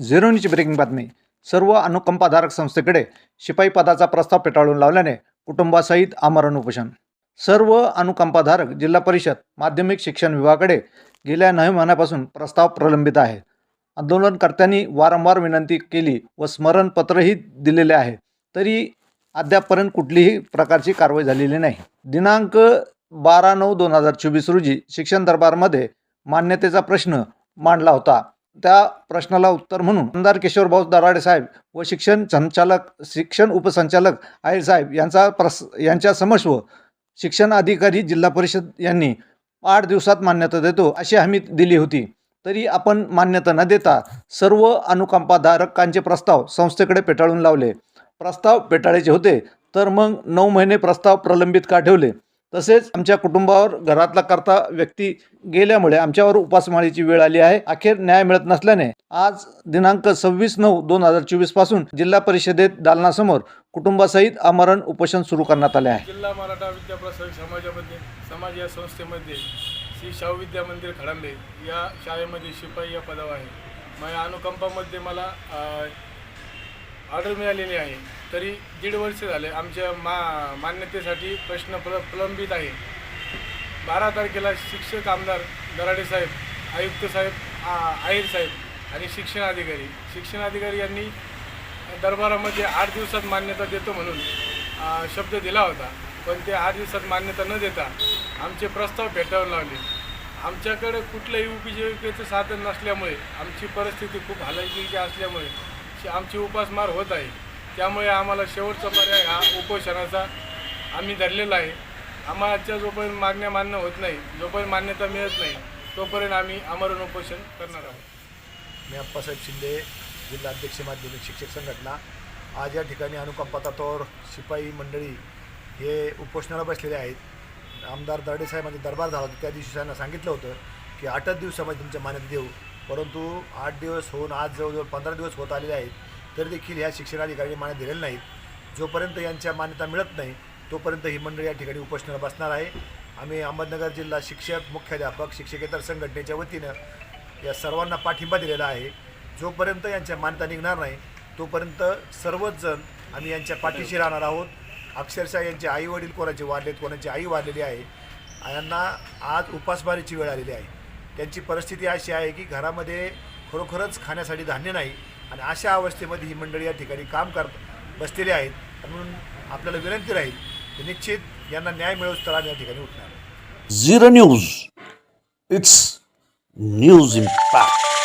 झिरोनीची breaking बातमी. सर्व अनुकंपाधारक संस्थेकडे शिपाई पदाचा प्रस्ताव पेटाळून लावल्याने कुटुंबासहित आमरण उपोषण. सर्व अनुकंपाधारक जिल्हा परिषद माध्यमिक शिक्षण विभागाकडे गेल्या नऊ महिन्यापासून प्रस्ताव प्रलंबित आहे. आंदोलनकर्त्यांनी वारंवार विनंती केली व स्मरणपत्रही दिलेले आहे. तरी अद्यापपर्यंत कुठलीही प्रकारची कारवाई झालेली नाही. दिनांक बारा नऊ दोन हजार चोवीस रोजी शिक्षण दरबारमध्ये मान्यतेचा प्रश्न मांडला होता. त्या प्रश्नाला उत्तर म्हणून आमदार किशोरभाऊ दराडे साहेब व शिक्षण संचालक शिक्षण उपसंचालक आहेर साहेब यांचा प्रस यांच्या समस्व शिक्षण अधिकारी जिल्हा परिषद यांनी आठ दिवसात मान्यता देतो अशी हमी दिली होती. तरी आपण मान्यता न देता सर्व अनुकंपाधारकांचे प्रस्ताव संस्थेकडे पेटाळून लावले. प्रस्ताव पेटाळायचे होते तर मग नऊ महिने प्रस्ताव प्रलंबित का ठेवले? तसेच आमच्या कुटुंबावर घरातला करता व्यक्ती गेल्यामुळे आमच्यावर उपासमारीची वेळ आली आहे. अखेर न्याय मिळत नसल्याने आज दिनांक सव्वीस नऊ दोन हजार चोवीसपासून जिल्हा परिषदेत दालनासमोर कुटुंबासहित आमरण उपोषण सुरू करण्यात आले आहे. जिल्हा मराठा विद्याप्रसारक समाजामध्ये समाज या संस्थेमध्ये श्री शाहू विद्या मंदिर खडांबे या शाळेमध्ये शिपाई या पदावर आहे. माझ्या अनुकंपामध्ये मला ऑर्डर मिळालेली आहे. तरी दीड वर्ष झाले आमच्या मा मान्यतेसाठी प्रश्न प्र प्रलंबित आहे. बारा तारखेला शिक्षक आमदार दराडे साहेब आयुक्त साहेब आ- आहिर साहेब आणि शिक्षण अधिकारी. शिक्षण अधिकारी यांनी दरबारामध्ये आठ दिवसात मान्यता देतो म्हणून शब्द दिला होता. पण ते आठ दिवसात मान्यता न देता आमचे प्रस्ताव फेटाळून लावले. आमच्याकडे कुठल्याही उपजीविकेचं साधन नसल्यामुळे आमची परिस्थिती खूप हालाकीची असल्यामुळे आमची उपासमार होत आहे. त्यामुळे आम्हाला शेवटचा पर्याय हा उपोषणाचा आम्ही धरलेला आहे. आम्हाला जोपर्यंत मागण्या मान्य होत नाही जोपर्यंत मान्यता मिळत नाही तोपर्यंत आम्ही आमरण उपोषण करणार आहोत. मी अप्पासाहेब शिंदे जिल्हा अध्यक्ष माध्यमिक शिक्षक संघटना. आज या ठिकाणी अनुकंपा तत्वावर शिपाई मंडळी हे उपोषणाला बसलेले आहेत. आमदार दर्डे साहेबांचा दरबार झाला होता त्या दिवशी त्यांना सांगितलं होतं की आठच दिवसामध्ये तुमच्या मान्यता देऊ. परंतु आठ दिवस होऊन आज जवळजवळ पंधरा दिवस होत आलेले आहेत. तरी देखील ह्या शिक्षणाधिकारी मान्य दिलेल्या नाहीत जोपर्यंत यांच्या मान्यता मिळत नाही तोपर्यंत ही मंडळी या ठिकाणी उपोषणाला बसणार आहे. आम्ही अहमदनगर जिल्हा शिक्षक मुख्याध्यापक शिक्षकेतर संघटनेच्या वतीनं या सर्वांना पाठिंबा दिलेला आहे. जोपर्यंत यांच्या मान्यता निघणार नाही तोपर्यंत सर्वच जण आम्ही यांच्या पाठीशी राहणार आहोत. अक्षरशः यांचे आई वडील कोणाचे वाढलेत कोणाची आई वाढलेली आहे यांना आज उपासमारीची वेळ आलेली आहे. त्यांची परिस्थिती अशी आहे की घरामध्ये खरोखरच खाण्यासाठी धान्य नाही. आणि अशा अवस्थेमध्ये ही मंडळी या ठिकाणी काम कर बसलेली आहेत. म्हणून आपल्याला विनंती राहील की निश्चित यांना न्याय मिळवूच तर या ठिकाणी उठणार. Zero news. It's news impact.